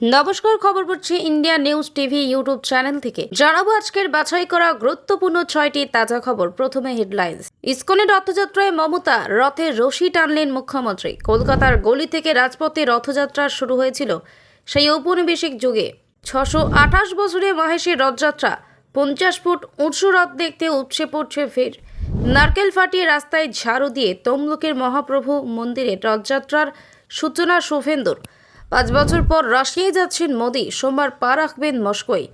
নমস্কার, খবর পড়ছি India news TV YouTube channel থেকে। জানাব আজকের বাছাই করা গুরুত্বপূর্ণ ছয়টি তাজা খবর, প্রথমে হেডলাইন্স ইসকনের রথযাত্রায় মমতা, রথে রশি টানলেন মুখ্যমন্ত্রী। কলকাতার গলি থেকে রাজপথে রথযাত্রা শুরু হয়েছিল সেই ঔপনিবেশিক যুগে। ছশো আঠাশ বছরে মহেশের রথযাত্রা, পঞ্চাশ ফুট উঁচু রথ দেখতে উপচে পড়ছে ভিড়। নারকেল ফাটিয়ে রাস্তায় ঝাড়ু দিয়ে তমলুকের মহাপ্রভু মন্দিরে রথযাত্রার সূচনা শুভেন্দুর। পাঁচ বছর পর রাশিয়ায় যাচ্ছেন মোদী। সোমবার পা রাখবেন মস্কোয়।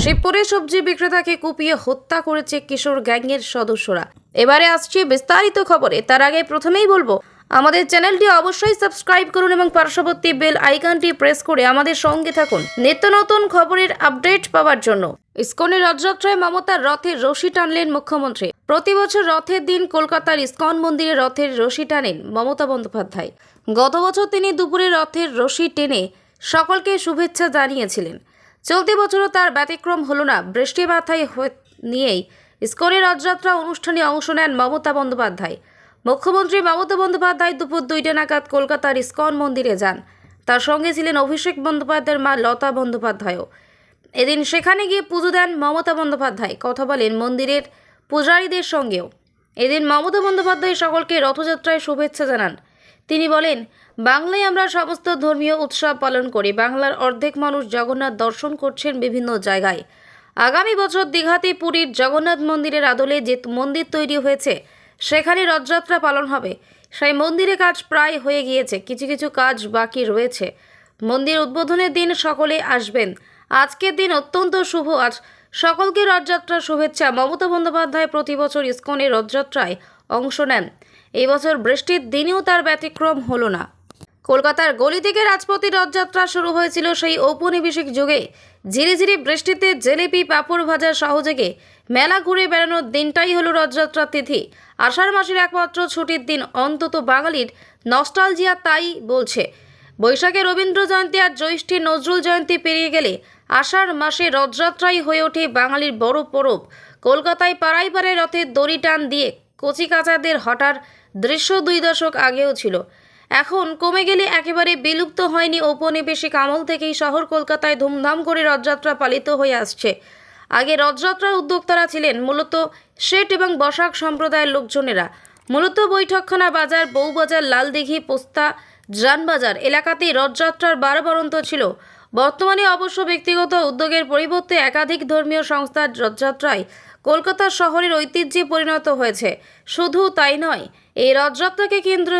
শিবপুরে সবজি বিক্রেতাকে কুপিয়ে হত্যা করেছে কিশোর গ্যাংয়ের সদস্যরা। এবারে আসছে বিস্তারিত খবরে। তার আগে প্রথমেই বলব আমাদের চ্যানেলটি অবশ্যই সাবস্ক্রাইব করুন এবং পার্শ্ববর্তী বেল আইকনটি প্রেস করে আমাদের সঙ্গে থাকুন। নিত্য নতুন খবরের আপডেট পাওয়ার জন্য। ইস্কনের রথযাত্রায় মমতার রথের রশি টানলেন মুখ্যমন্ত্রী। প্রতি বছর রথের দিন কলকাতার ইস্কন মন্দিরে রথের রশি টানেন মমতা বন্দ্যোপাধ্যায়। গত বছর তিনি দুপুরে রথের রশি টেনে সকলকে শুভেচ্ছা জানিয়েছিলেন। চলতি বছরও তার ব্যতিক্রম হল না। বৃষ্টি মাথায় নিয়েই ইসকনের রথযাত্রা অনুষ্ঠানে অংশ নেন মমতা বন্দ্যোপাধ্যায়। মুখ্যমন্ত্রী মমতা বন্দ্যোপাধ্যায় দুপুর দুইটা নাগাদ কলকাতার ইস্কন মন্দিরে যান। তার সঙ্গে ছিলেন অভিষেক বন্দ্যোপাধ্যায়ের মা লতা বন্দ্যোপাধ্যায়ও। এদিন সেখানে গিয়ে পুজো দেন মমতা বন্দ্যোপাধ্যায়। কথা বলেন মন্দিরের পূজারীদের সঙ্গেও। এদিন মমতা বন্দ্যোপাধ্যায় সকলকে রথযাত্রায় শুভেচ্ছা জানান। তিনি বলেন, বাংলায় আমরা সমস্ত ধর্মীয় উৎসব পালন করি। বাংলার অর্ধেক মানুষ জগন্নাথ দর্শন করছেন বিভিন্ন জায়গায়। আগামী বছর দীঘাতে পুরীর জগন্নাথ মন্দিরের আদলে যে মন্দির তৈরি হয়েছে সেখানে রথযাত্রা পালন হবে। সেই মন্দিরে কাজ প্রায় হয়ে গিয়েছে, কিছু কিছু কাজ বাকি রয়েছে। মন্দির উদ্বোধনের দিন সকলে আসবেন। আজকের দিন অত্যন্ত শুভ। আজ সকলকে রথযাত্রার শুভেচ্ছা। মমতা বন্দ্যোপাধ্যায় প্রতি বছর ইস্কনের রথযাত্রায় অংশ নেন। এই বছর বৃষ্টির দিনেও তার ব্যতিক্রম হলো না। কলকাতার গলি থেকে রাজপথী রথযাত্রা শুরু হয়েছিল সেই ঔপনিবেশিক যুগে। ঝিরিঝিরি বৃষ্টিতে জিলিপি, পাঁপড় ভাজার সহযোগে মেলা ঘুরে বেড়ানোর দিনটাই হলো রথযাত্রার তিথি। আষাঢ় মাসের একমাত্র ছুটির দিন অন্তত বাঙালির নস্টালজিয়া তাই বলছে। বৈশাখে রবীন্দ্র জয়ন্তী আর জ্যৈষ্ঠী নজরুল জয়ন্তী পেরিয়ে গেলে আষাঢ় মাসে রথযাত্রাই হয়ে ওঠে বাঙালির বড় পরব। কলকাতায় পাড়ায় পাড়ায় রথের দড়ি টান দিয়ে কচিকাচাদের হঠার দৃশ্য দুই দশক আগেও ছিল। এখন কমে গেলে একেবারে বিলুপ্ত হয়নি ঔপনিবেশিক আমল থেকেই শহর কলকাতায় ধুমধাম করে রথযাত্রা পালিত হয়ে আসছে। আগে রথযাত্রার উদ্যোক্তারা ছিলেন মূলত শেঠ এবং বসাক সম্প্রদায়ের লোকজনেরা। মূলত বৈঠকখানা বাজার, বউবাজার, লালদিঘি, পোস্তা যানবাজার এলাকাতেই রথযাত্রার বারবরন্ত ছিল। বর্তমানে অবশ্য ব্যক্তিগত উদ্যোগের পরিবর্তে একাধিক ধর্মীয় সংস্থার রথযাত্রায় কলকাতা শহরের ঐতিহ্যে পরিণত হয়েছে। শুধু তাই নয়, এই রথযাত্রাকে কেন্দ্র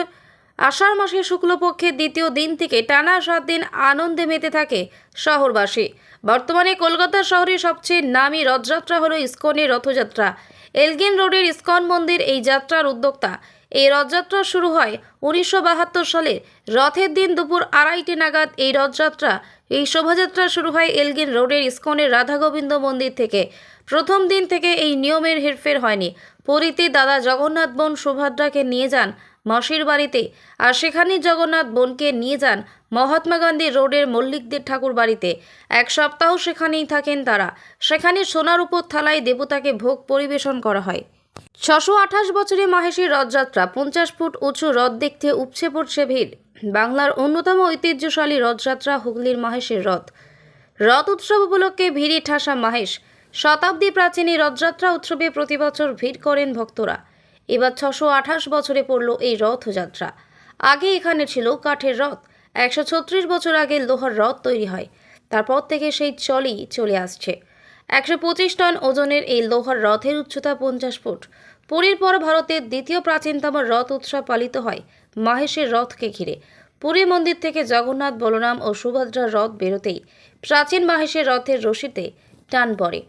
আষাঢ় মাসের শুক্লপক্ষের দ্বিতীয় দিন থেকে টানা সাত দিন আনন্দে মেতে থাকে শহরবাসী। বর্তমানে কলকাতা শহরের সবচেয়ে নামী রথযাত্রা হলো ইস্কনের রথযাত্রা। এলগিন রোডের ইস্কন মন্দির এই যাত্রার উদ্যোক্তা। এই রথযাত্রা শুরু হয় উনিশশো বাহাত্তর সালে রথের দিন দুপুর আড়াইটে নাগাদ এই রথযাত্রা। এই শোভাযাত্রা শুরু হয় এলগিন রোডের ইস্কনের রাধা গোবিন্দ মন্দির থেকে। প্রথম দিন থেকে এই নিয়মের হেরফের হয়নি। পুরীতে দাদা জগন্নাথ বোন সুভদ্রাকে নিয়ে যান মাসির বাড়িতে। আর সেখানে জগন্নাথ বোনকে নিয়ে যান মহাত্মা গান্ধী রোডের মল্লিকদের ঠাকুর বাড়িতে। এক সপ্তাহ সেখানেই থাকেন তারা। সেখানে সোনার উপর থালায় দেবতাকে ভোগ পরিবেশন করা হয়। ছশো আঠাশ বছরে মাহেশের রথযাত্রা পঞ্চাশ ফুট উঁচু রথ দেখতে উপচে পড়ছে ভিড়। বাংলার অন্যতম ঐতিহ্যশালী রথযাত্রা হুগলির মাহেশের রথ। রথ উৎসব উপলক্ষে ভিড়ে ঠাসা মাহেশ। শতাব্দী প্রাচীন এই রথযাত্রা উৎসবে প্রতি বছর ভিড় করেন ভক্তরা। এবার ছশো আঠাশ বছরে পড়ল এই রথযাত্রা। আগে এখানে ছিল কাঠের রথ। একশো ছত্রিশ বছর আগে লোহার রথ তৈরি হয়। তারপর থেকে সেই চলই চলে আসছে। একশো পঁচিশ টন ওজনের এই লোহার রথের উচ্চতা পঞ্চাশ ফুট। পুরীর পর ভারতের দ্বিতীয় প্রাচীনতম রথ উৎসব পালিত হয় মাহেশের রথকে ঘিরে। পুরী মন্দির থেকে জগন্নাথ, বলরাম ও সুভদ্রার রথ বেরোতেই প্রাচীন মাহেশের রথের রশিতে টান পড়ে।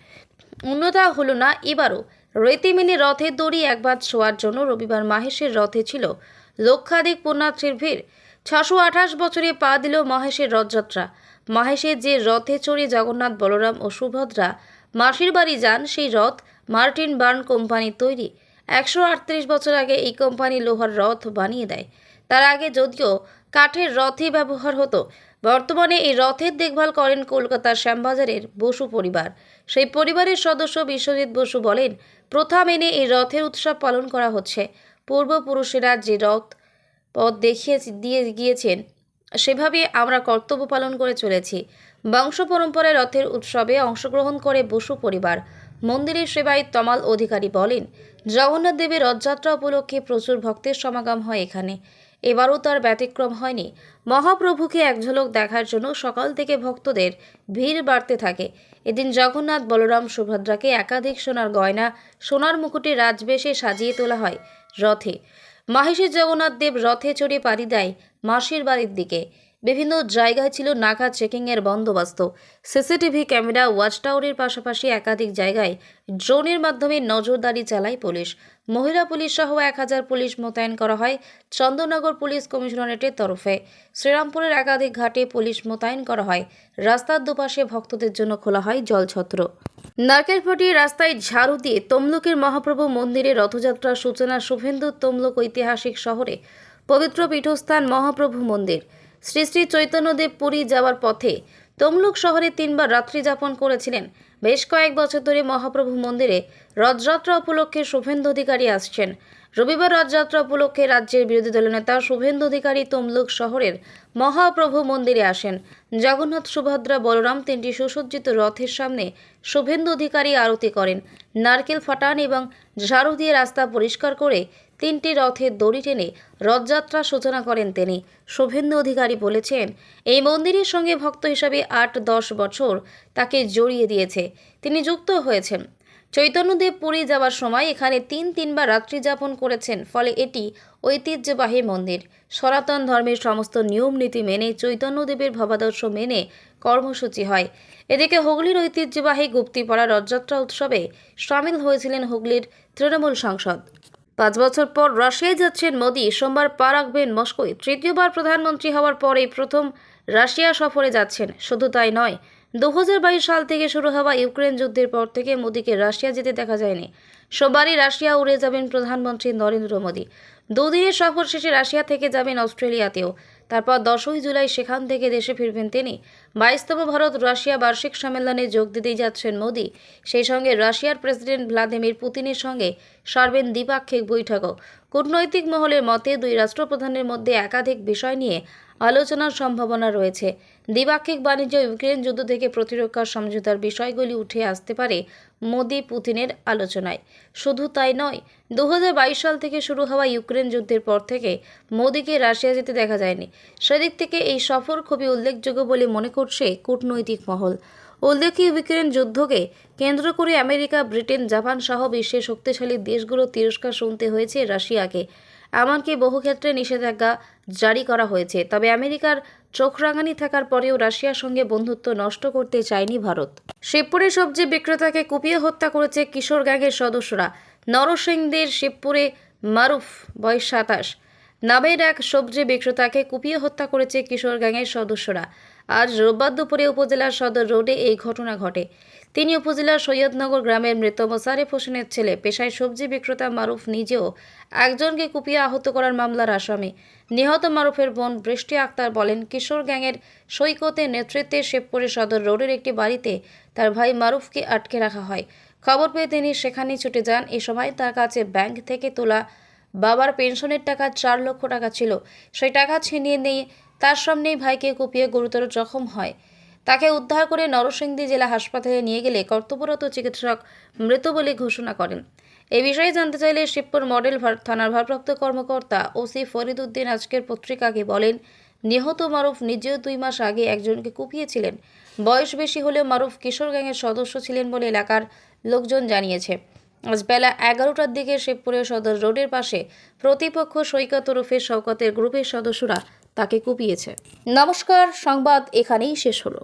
অন্যথা হলো না, এবারও রীতিমেনে রথের দড়ি একবার ছোঁয়ার জন্য রবিবার মাহেশের রথে ছিল লক্ষাধিক পুণ্যার্থীর ভিড়। ছশো আঠাশ বছরে পা দিল মহেশের রথযাত্রা। মহেশের যে রথে চড়ে জগন্নাথ বলরাম ও সুভদ্রা মাসির বাড়ি যান, সেই রথ মার্টিন বার্ন কোম্পানির তৈরি। একশো আটত্রিশ বছর আগে এই কোম্পানি লোহার রথ বানিয়ে দেয়। তার আগে যদিও কাঠের রথই ব্যবহার হতো, বর্তমানে এই রথের দেখভাল করেন কলকাতার শ্যামবাজারের বসু পরিবার। সেই পরিবারের সদস্য বিশ্বজিৎ বসু বলেন প্রথা মেনে এই রথের উৎসব পালন করা হচ্ছে। পূর্বপুরুষেরা যে রথ পথ দেখিয়ে দিয়ে গিয়েছেন, সেভাবে আমরা কর্তব্য পালন করে চলেছি। বংশ পরম্পরায় রথের উৎসবে অংশগ্রহণ করে বসু পরিবার। মন্দিরের সেবায় তমাল অধিকারী বলেন, জগন্নাথ দেবের রথযাত্রা উপলক্ষে প্রচুর ভক্তের সমাগম হয় এখানে। এবারও তার ব্যতিক্রম হয়নি। মহাপ্রভুকে এক ঝলক দেখার জন্য সকাল থেকে ভক্তদের ভিড় বাড়তে থাকে। এদিন জগন্নাথ বলরাম সুভদ্রাকে একাধিক সোনার গয়না, সোনার মুকুটে রাজবেশে সাজিয়ে তোলা হয় রথে। মাহেশের জগন্নাথ দেব রথে চড়ে পাড়ি দেয় মাসির বাড়ির দিকে। বিভিন্ন জায়গায় ছিল নাকা চেকিংয়ের বন্দোবস্ত। সিসিটিভি ক্যামেরা ওয়াচ টাওয়ারের পাশাপাশি একাধিক জায়গায় ড্রোনের মাধ্যমে নজরদারি চালায় পুলিশ। মহিলা পুলিশ সহ এক হাজার পুলিশ মোতায়েন করা হয় চন্দননগর পুলিশ কমিশনারেটের তরফে। শ্রীরামপুরের একাধিক ঘাটে পুলিশ মোতায়েন করা হয়। রাস্তার দুপাশে ভক্তদের জন্য খোলা হয় জলছত্র। নারকেল ফাটিয়ে রাস্তায় ঝাড়ু দিয়ে তমলুকের মহাপ্রভু মন্দিরে রথযাত্রার সূচনা শুভেন্দু তমলুক ঐতিহাসিক শহরে পবিত্র পীঠস্থান মহাপ্রভু মন্দির। শ্রী শ্রী চৈতন্যদেব পুরী যাওয়ার পথে তমলুক শহরে তিনবার রাত্রি যাপন করেছিলেন। বেশ কয়েক বছর ধরে মহাপ্রভু মন্দিরে রথযাত্রা উপলক্ষে শুভেন্দু অধিকারী আসছেন। রবিবার রথযাত্রা উপলক্ষে রাজ্যের বিরোধী দলনেতা শুভেন্দু অধিকারী তমলুক শহরের মহাপ্রভু মন্দিরে আসেন। জগন্নাথ, সুভদ্রা, বলরাম তিনটি সুসজ্জিত রথের সামনে শুভেন্দু অধিকারী আরতি করেন। নারকেল ফাটান এবং ঝাড়ু দিয়ে রাস্তা পরিষ্কার করে তিনটি রথের দড়ি টেনে রথযাত্রা সূচনা করেন তিনি। শুভেন্দু অধিকারী বলেছেন, এই মন্দিরের সঙ্গে ভক্ত হিসাবে আট দশ বছর তাকে জড়িয়ে দিয়েছে। তিনি যুক্ত হয়েছেন। চৈতন্যদেব পুরী যাওয়ার সময় এখানে তিন তিনবার রাত্রি যাপন করেছেন, ফলে এটি ঐতিহ্যবাহী মন্দির। সনাতন ধর্মের সমস্ত নিয়ম নীতি মেনে চৈতন্যদেবের ভবাদর্শ মেনে কর্মসূচি হয়। এদিকে হুগলির ঐতিহ্যবাহী গুপ্তিপাড়া রথযাত্রা উৎসবে সামিল হয়েছিলেন হুগলির তৃণমূল সাংসদ। পাঁচ বছর পর রাশিয়ায় যাচ্ছেন মোদি, সোমবার পা রাখবেন মস্কোয়। তৃতীয়বার প্রধানমন্ত্রী হওয়ার পরে প্রথম রাশিয়া সফরে যাচ্ছেন। শুধু তাই নয় দু হাজার বাইশ সাল থেকে শুরু হওয়া ইউক্রেন যুদ্ধের পর থেকে মোদীকে রাশিয়া যেতে দেখা যায়নি। সোমবারই রাশিয়া উড়ে যাবেন প্রধানমন্ত্রী নরেন্দ্র মোদী। দুদিনের সফর শেষে রাশিয়া থেকে যাবেন অস্ট্রেলিয়াতেও। তারপর দশই জুলাই সেখান থেকে দেশে ফিরবেন তিনি। বাইশতম ভারত রাশিয়া বার্ষিক সম্মেলনে যোগ দিতেই যাচ্ছেন মোদি। সেই সঙ্গে রাশিয়ার প্রেসিডেন্ট ভ্লাদিমির পুতিনের সঙ্গে সারবেন দ্বিপাক্ষিক বৈঠকও। কূটনৈতিক মহলের মতে দুই রাষ্ট্রপ্রধানের মধ্যে একাধিক বিষয় নিয়ে আলোচনার সম্ভাবনা রয়েছে। দ্বিপাক্ষিক বাণিজ্য ইউক্রেন যুদ্ধ থেকে প্রতিরক্ষা সমঝোতার বিষয়গুলি উঠে আসতে পারে মোদি পুতিনের আলোচনায়। শুধু তাই নয় দু সাল থেকে শুরু হওয়া ইউক্রেন যুদ্ধের পর থেকে মোদিকে রাশিয়া যেতে দেখা যায়নি। সেদিক থেকে এই সফর খুবই উল্লেখযোগ্য বলে মনে করছে কূটনৈতিক মহল। উল্লেখ্য ইউক্রেন যুদ্ধকে কেন্দ্র করে আমেরিকা, ব্রিটেন, জাপান সহ বিশ্বের শক্তিশালী দেশগুলোর তিরস্কার শুনতে হয়েছে রাশিয়াকে। এমনকি বহু ক্ষেত্রে নিষেধাজ্ঞা জারি করা হয়েছে। তবে আমেরিকার চোখ রাঙানি থাকার পরেও রাশিয়ার সঙ্গে বন্ধুত্ব নষ্ট করতে চায়নি ভারত। শিবপুরে সবজি বিক্রেতাকে কুপিয়ে হত্যা করেছে কিশোর গ্যাংয়ের সদস্যরা। নরসিংদের শিবপুরে মারুফ, বয়স সাতাশ। নামের এক সবজি বিক্রেতাকে কুপিয়ে হত্যা করেছে কিশোর গ্যাংয়ের সদস্যরা। আজ রোববার দুপুরে উপজেলার সদর রোডে এই ঘটনা ঘটে। তিনি উপজেলার সৈয়দনগর গ্রামের মৃত মোসারেফ হোসেনের ছেলে, পেশায় সবজি বিক্রেতা মারুফ নিজেও একজনকে কুপিয়ে আহত করার মামলার আসামি। নিহত মারুফের বোন বৃষ্টি আক্তার বলেন, কিশোর গ্যাংয়ের সৈকতের নেতৃত্বে শেবপুরে সদর রোডের একটি বাড়িতে তার ভাই মারুফকে আটকে রাখা হয়। খবর পেয়ে তিনি সেখানেই ছুটে যান। এ সময় তার কাছে ব্যাংক থেকে তোলা বাবার পেনশনের টাকা চার লক্ষ টাকা ছিল। সেই টাকা ছিনিয়ে নিয়ে তার সামনেই ভাইকে কুপিয়ে গুরুতর জখম হয়। তাকে উদ্ধার করে নরসিংদী জেলা হাসপাতালে নিয়ে গেলে কর্তব্যরত চিকিৎসক মৃত বলে ঘোষণা করেন। এ বিষয়ে জানতে চাইলে শিবপুর মডেল থানার ভারপ্রাপ্ত কর্মকর্তা ওসি ফরিদ উদ্দিন আজকের পত্রিকাকে বলেন, নিহত মারুফ নিজেও দুই মাস আগে একজনকে কুপিয়েছিলেন। বয়স বেশি হলেও মারুফ কিশোর গ্যাংয়ের সদস্য ছিলেন বলে এলাকার লোকজন জানিয়েছে। আজ বেলা এগারোটার দিকে শিবপুরের সদর রোডের পাশে প্রতিপক্ষ সৈকত ওরফে শওকতের গ্রুপের সদস্যরা তাকে কুপিয়েছে। নমস্কার সংবাদ এখানেই শেষ হলো।